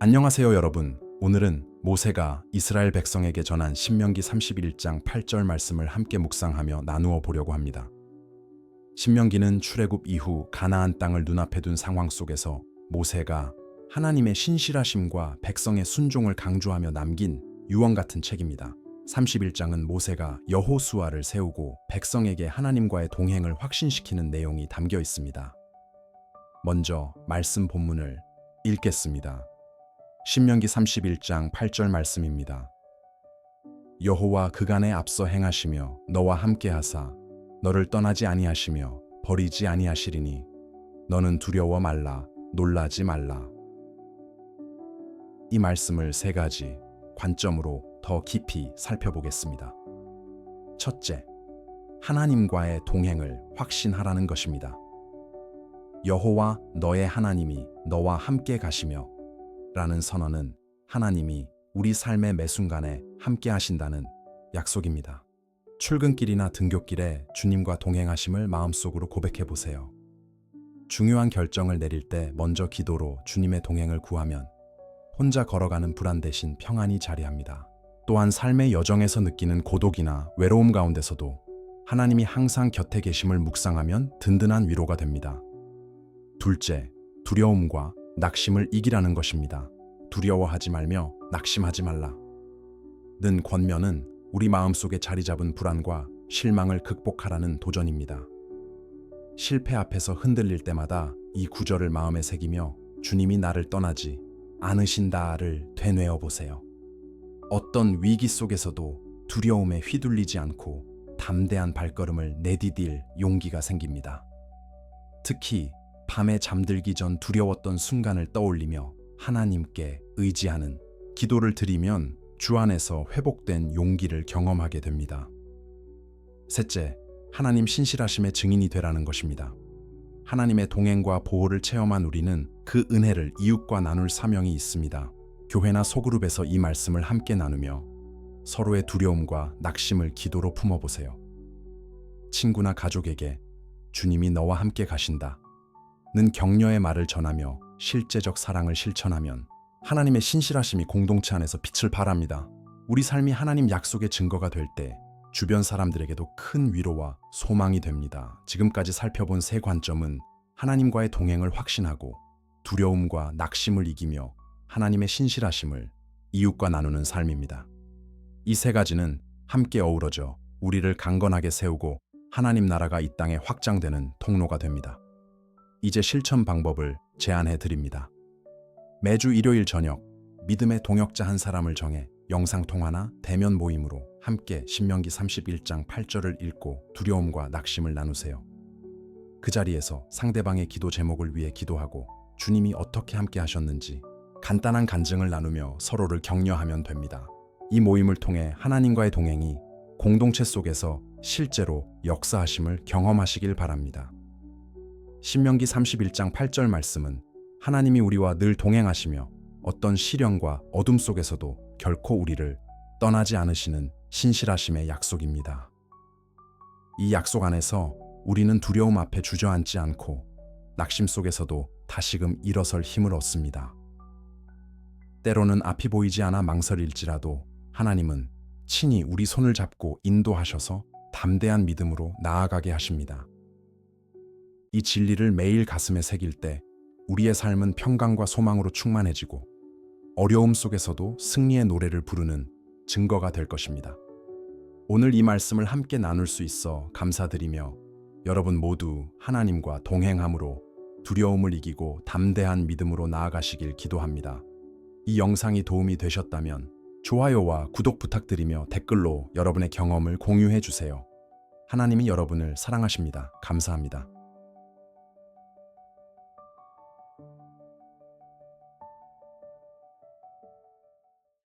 안녕하세요, 여러분. 오늘은 모세가 이스라엘 백성에게 전한 신명기 31장 8절 말씀을 함께 묵상하며 나누어 보려고 합니다. 신명기는 출애굽 이후 가나안 땅을 눈앞에 둔 상황 속에서 모세가 하나님의 신실하심과 백성의 순종을 강조하며 남긴 유언 같은 책입니다. 31장은 모세가 여호수아를 세우고 백성에게 하나님과의 동행을 확신시키는 내용이 담겨 있습니다. 먼저 말씀 본문을 읽겠습니다. 신명기 31장 8절 말씀입니다. 여호와 그간에 앞서 행하시며 너와 함께 하사 너를 떠나지 아니하시며 버리지 아니하시리니 너는 두려워 말라 놀라지 말라. 이 말씀을 세 가지 관점으로 더 깊이 살펴보겠습니다. 첫째, 하나님과의 동행을 확신하라는 것입니다. 여호와 너의 하나님이 너와 함께 가시며 라는 선언은 하나님이 우리 삶의 매 순간에 함께 하신다는 약속입니다. 출근길이나 등굣길에 주님과 동행하심을 마음속으로 고백해 보세요. 중요한 결정을 내릴 때 먼저 기도로 주님의 동행을 구하면 혼자 걸어가는 불안 대신 평안이 자리합니다. 또한 삶의 여정에서 느끼는 고독이나 외로움 가운데서도 하나님이 항상 곁에 계심을 묵상하면 든든한 위로가 됩니다. 둘째, 두려움과 낙심을 이기라는 것입니다. 두려워하지 말며 낙심하지 말라. 는 권면은 우리 마음속에 자리 잡은 불안과 실망을 극복하라는 도전입니다. 실패 앞에서 흔들릴 때마다 이 구절을 마음에 새기며 주님이 나를 떠나지 않으신다를 되뇌어 보세요. 어떤 위기 속에서도 두려움에 휘둘리지 않고 담대한 발걸음을 내디딜 용기가 생깁니다. 특히 밤에 잠들기 전 두려웠던 순간을 떠올리며 하나님께 의지하는 기도를 드리면 주 안에서 회복된 용기를 경험하게 됩니다. 셋째, 하나님 신실하심의 증인이 되라는 것입니다. 하나님의 동행과 보호를 체험한 우리는 그 은혜를 이웃과 나눌 사명이 있습니다. 교회나 소그룹에서 이 말씀을 함께 나누며 서로의 두려움과 낙심을 기도로 품어보세요. 친구나 가족에게 주님이 너와 함께 가신다. 는 격려의 말을 전하며 실제적 사랑을 실천하면 하나님의 신실하심이 공동체 안에서 빛을 발합니다. 우리 삶이 하나님 약속의 증거가 될 때 주변 사람들에게도 큰 위로와 소망이 됩니다. 지금까지 살펴본 세 관점은 하나님과의 동행을 확신하고 두려움과 낙심을 이기며 하나님의 신실하심을 이웃과 나누는 삶입니다. 이 세 가지는 함께 어우러져 우리를 강건하게 세우고 하나님 나라가 이 땅에 확장되는 통로가 됩니다. 이제 실천 방법을 제안해 드립니다. 매주 일요일 저녁 믿음의 동역자 한 사람을 정해 영상 통화나 대면 모임으로 함께 신명기 31장 8절을 읽고 두려움과 낙심을 나누세요. 그 자리에서 상대방의 기도 제목을 위해 기도하고 주님이 어떻게 함께 하셨는지 간단한 간증을 나누며 서로를 격려하면 됩니다. 이 모임을 통해 하나님과의 동행이 공동체 속에서 실제로 역사하심을 경험하시길 바랍니다. 신명기 31장 8절 말씀은 하나님이 우리와 늘 동행하시며 어떤 시련과 어둠 속에서도 결코 우리를 떠나지 않으시는 신실하심의 약속입니다. 이 약속 안에서 우리는 두려움 앞에 주저앉지 않고 낙심 속에서도 다시금 일어설 힘을 얻습니다. 때로는 앞이 보이지 않아 망설일지라도 하나님은 친히 우리 손을 잡고 인도하셔서 담대한 믿음으로 나아가게 하십니다. 이 진리를 매일 가슴에 새길 때 우리의 삶은 평강과 소망으로 충만해지고 어려움 속에서도 승리의 노래를 부르는 증거가 될 것입니다. 오늘 이 말씀을 함께 나눌 수 있어 감사드리며 여러분 모두 하나님과 동행함으로 두려움을 이기고 담대한 믿음으로 나아가시길 기도합니다. 이 영상이 도움이 되셨다면 좋아요와 구독 부탁드리며 댓글로 여러분의 경험을 공유해 주세요. 하나님이 여러분을 사랑하십니다. 감사합니다.